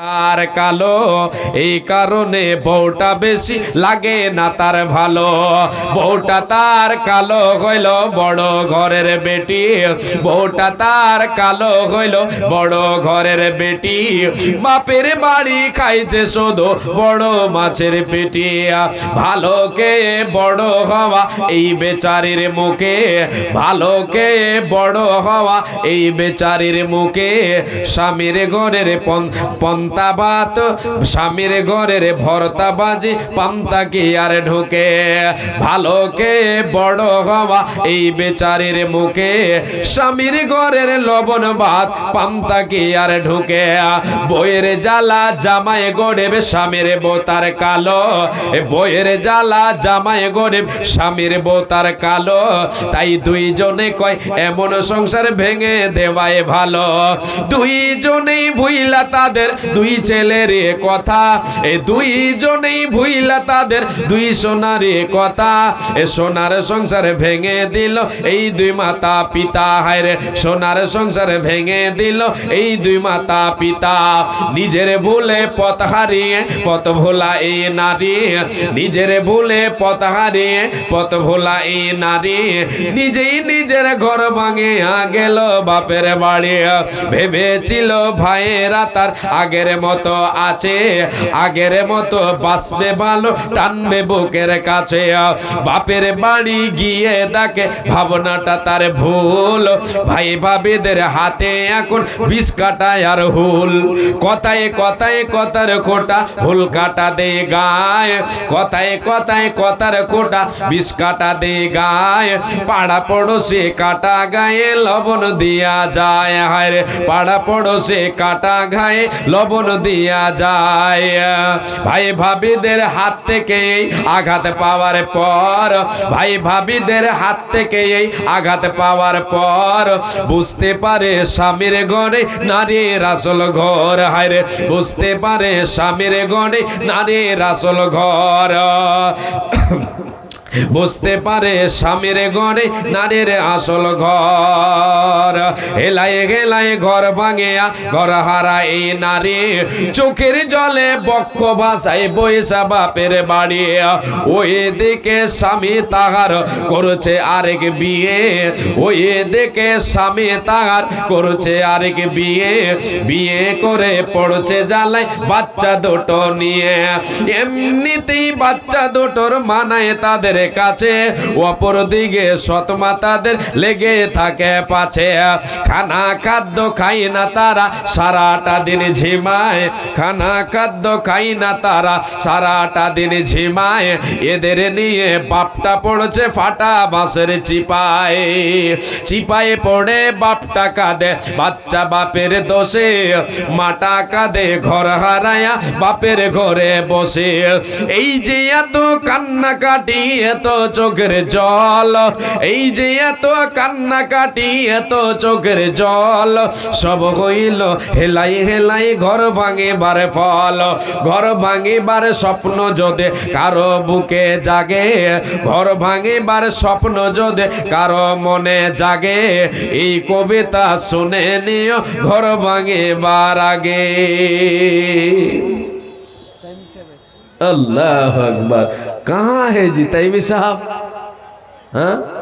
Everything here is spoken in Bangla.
আর কালো, এই কারণে বউটা বেশি লাগে না তার ভালো। বউটা তার কালো হইল বড় ঘরের বেটি। বউটা তার কালো হইল বড় ঘরের বেটি। বাপের বাড়ি খাইছে শুধু বড় মাছের পেটি। ভালোকে বড় হওয়া এই বেচারির মুখে। ভালোকে বড় হওয়া এই বেচারির মুখে। স্বামীর ঘরের পন- পন্তা ভাত, স্বামীর ঘরের ভর্তা বাজি পান্তা কি আর ঢুকে? ভালোকে বড় হওয়া এই বেচারির মুখে? স্বামীর ঘরের লবণ ভাত, পান্তা কি আর ঢুকে? বইয়ের জ্বালা জামাই গড়েব স্বামীর বোতার কালো। বইয়ের জ্বালা জামাই গড়েব স্বামীর বোতার কালো। তাই দুইজনে কয়, এমন সংসার ভেঙে দেওয়ায় ভালো। দুইজনেই ভুইলা তাদের দুই ছেলের কথা, এ দুইজনেই ভুইলা তাদের, দুই সোনার কথা। এ সোনার সংসার ভেঙে দিল, এই দুই মাতা পিতা, হায় রে, সোনার সংসার ভেঙে দিল, এই দুই মাতা পিতা। নিজের ভুলে পথ হারিয়ে, পথ ভোলা এই নারী। নিজের ভুলে পথ হারিয়ে, পথ ভোলা এই নারী। নিজেই নিজের ঘর ভাঙে গেল বাপের বাড়ি। ভেবেছিল ভাইয়েরা তার আগের মতো আছে, আগের মতো বাঁচবে ভালো টানবে বুকের কাছে। বাপের বাড়ি গিয়ে দেখে ভাবনাটা তার ভুল। ভাই ভাবিদের হাতে এখন বিষ কাটায় আর হুল। কথায় কথায় কথার খোটা হুল কাটা দে গায়। কথায় কথায় কথার খোটা বিষ কাটা দে গায়। পাড়া পড়োশে কাটা গায়ে লবণ দিয়া যায়। হায় পাড়া পড়োশে কাটা গায়ে লবণ দিয়া যায়। ভাই ভাবিদের হাত থেকে আঘাত পাওয়ার পর, ভাই ভাবিদের হাত থেকে এই আঘাত পাওয়ার পর, বুঝতে পারে স্বামীর ঘরে নারীর আসল ঘর। হায় বুঝতে পারে স্বামীর ঘরে নারীর আসল ঘর। বুঝতে পারে স্বামীর ঘরে নারীর আসল ঘর। হেলায় হেলায় ঘর ভাঙিয়া ঘর হারা এই নারী। চোখের জলে বক্ষ ভাষায় বৈশা বাপের বাড়ি। ওই দিকে স্বামী তাহার করছে আরেক বিয়ে। ওই দিকে স্বামী তাহার করছে আরেক বিয়ে। বিয়ে করে পড়ছে জ্বালায় বাচ্চা দুটো নিয়ে। এমনিতেই বাচ্চা দুটোর মানায় তাদের কাছে অপর দিকে সৎমা তাদের লেগে থাকে পাছে। খানা খাদ্য খাই না তারা, সারাটা দিন ঝিমায়। খানা খাদ্য খাই না তারা, সারাটা দিন ঝিমায়। এদের নিয়ে বাপটা পড়ছে ফাটা বাঁশের চিপায়। চিপায় পড়ে বাপটা কাঁদে, বাচ্চা বাপের দোষে। মাটা কাঁদে, ঘর হারায়া বাপের ঘরে বসে। এই যে এত কান্না কাটি এত চোখের জল, এই যে এত কান্না কাটি এত চোখের জল। সব হইল, হেলাই হেলাই ঘর ভাঙে বারে ফল। ঘর ভাঙে বারে স্বপ্ন যদি কারও বুকে জাগে, ঘর ভাঙে বারে স্বপ্ন যদি কারও মনে জাগে, এই কবিতা শুনে নিও, ঘর ভাঙে বার আগে। अल्लाह अकबर। कहाँ है जी तैमी साहब? हाँ?